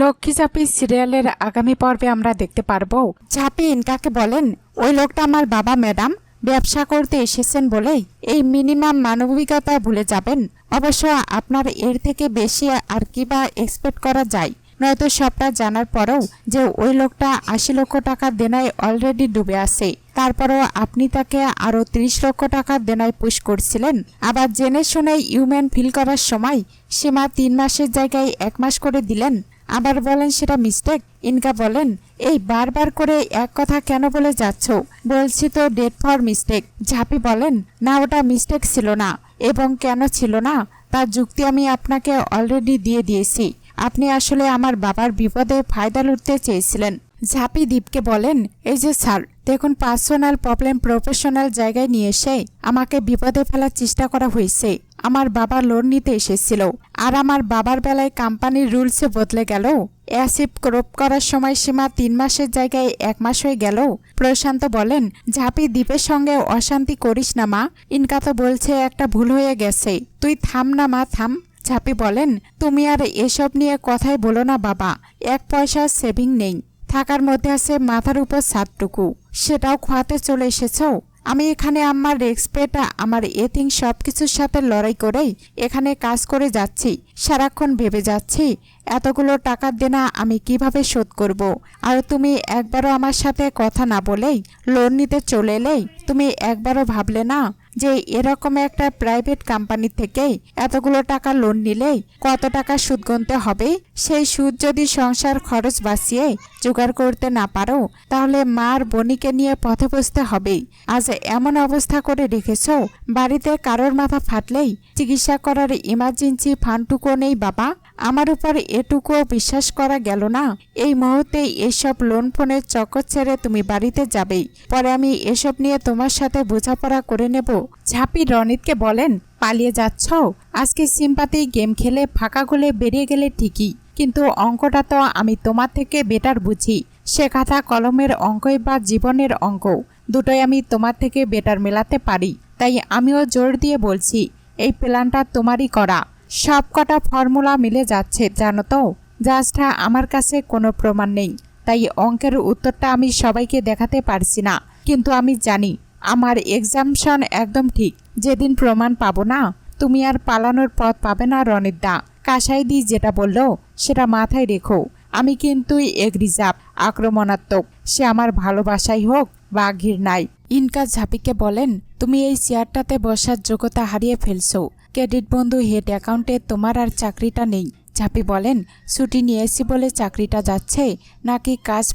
লক্ষ্মী চাপি সিরিয়ালের আগামী পর্বে আমরা দেখতে পারব। ঝাপি ইনকাকে বলেন, ওই লোকটা আমার বাবা, ম্যাডাম। ব্যবসা করতে এসেছেন বলেই এই মিনিমাম মানবিকতা ভুলে যাবেন। অবশ্য আপনার এর থেকে বেশি আর কি বা এক্সপেক্ট করা যায়? নয়তো সবটা জানার পরেও যে ওই লোকটা আশি লক্ষ টাকার দেনায় অলরেডি ডুবে আছে। তারপরও আপনি তাকে আরও ত্রিশ লক্ষ টাকার দেনায় পুশ করছিলেন। আবার জেনে শুনে ইউম্যান ফিল করার সময় সীমা তিন মাসের জায়গায় এক মাস করে দিলেন। আবার বলেন সেটা মিস্টেক ইনকা বলেন, এই বারবার করে এক কথা কেন বলে যাচ্ছ? বলছি তো ডেট ফর মিস্টেক ঝাপি বলেন, না, ওটা মিস্টেক ছিল না। এবং কেন ছিল না? তার যুক্তি আমি আপনাকে অলরেডি দিয়ে দিয়েছি। আপনি আসলে আমার বাবার বিপদে ফায়দা লুটতে চেয়েছিলেন। ঝাপি দ্বীপকে বলেন, এই যে স্যার দেখুন পার্সোনাল প্রবলেম প্রফেশনাল জায়গায় নিয়ে এসে আমাকে বিপদে ফেলার চেষ্টা করা হয়েছে। আমার বাবা লোন নিতে এসেছিল। আর আমার বাবার বেলায় কোম্পানির রুলসে বদলে গেল। অ্যাসিড ক্রপ করার সময় সীমা তিন মাসের জায়গায় এক মাস হয়ে গেল। প্রশান্ত বলেন, ঝাঁপি দ্বীপের সঙ্গে অশান্তি করিস না মা। ইনকা তো বলছে একটা ভুল হয়ে গেছে। তুই থাম না মা, থাম। ঝাঁপি বলেন, তুমি আর এসব নিয়ে কথাই বলো না বাবা। এক পয়সা সেভিং নেই। থাকার মধ্যে আছে মাথার উপর সাতটুকু। সেটাও খোয়াতে চলে এসেছ আমি এখানে আমার রেক্সপেটা, আমার এথিং সব কিছুর সাথে লড়াই করেই এখানে কাজ করে যাচ্ছি, সারাক্ষণ ভেবে যাচ্ছি, এতগুলো টাকা দেনা আমি কীভাবে শোধ করব। আর তুমি একবারও আমার সাথে কথা না বলেই, লোন নিতে চলে এলেই, তুমি একবারও ভাবলে না যে এরকম একটা প্রাইভেট কোম্পানি থেকে এতগুলো টাকা লোন নিলেই কত টাকা সুদ গুনতে হবে? সেই সুদ যদি সংসার খরচ বাঁচিয়ে জোগাড় করতে না পারো, তাহলে মার বনিকে নিয়ে পথে বসতে হবেই। আজ এমন অবস্থা করে রেখেছ, বাড়িতে কারোর মাথা ফাটলেই চিকিৎসা করার ইমার্জেন্সি ফান্ডটুকু নেই বাবা। আমার উপর এটুকুও বিশ্বাস করা গেল না। এই মুহূর্তে এসব লোন ফোনের চক্কর ছেড়ে তুমি বাড়িতে যাবেই। পরে আমি এসব নিয়ে তোমার সাথে বোঝাপড়া করে নেব। ঝাপি রনিতকে বলেন, পালিয়ে যাচ্ছ? আজকে সিম্পাতি গেম খেলে ফাঁকা গোলে বেরিয়ে গেলে ঠিকই। কিন্তু অঙ্কটা তো আমি তোমার থেকে বেটার বুঝি। সে খাতা কলমের অঙ্কই বা জীবনের অঙ্ক। দুটোই আমি তোমার থেকে বেটার মেলাতে পারি। তাই আমিও জোর দিয়ে বলছি, এই প্ল্যানটা তোমারই করা। সব কটা ফর্মুলা মিলে যাচ্ছে, জানো তো? জাস্ট আমার কাছে কোনো প্রমাণ নেই। তাই অঙ্কের উত্তরটা আমি সবাইকে দেখাতে পারছি না। কিন্তু আমি জানি আমার এক্সামশন একদম ঠিক। যেদিন প্রমাণ পাবো না, তুমি আর পালানোর পথ পাবে না রনিদা। কাসাইদি যেটা বলল, সেটা মাথায় রেখো। আমি কিন্তু এগ্রিজাব আক্রমণাত্মক। সে আমার ভালোবাসাই হোক বা ঘৃণাই। ইনকা ঝাপিকে বলেন, তুমি এই চেয়ারটাতে বসার যোগ্যতা হারিয়ে ফেলছো। ক্রেডিট বন্ধু, হেড অ্যাকাউন্টে তোমার আর চাকরিটা নেই। ঝাপি বলেন, ছুটি নিয়েছি বলে চাকরিটা যাচ্ছে, নাকি কাজ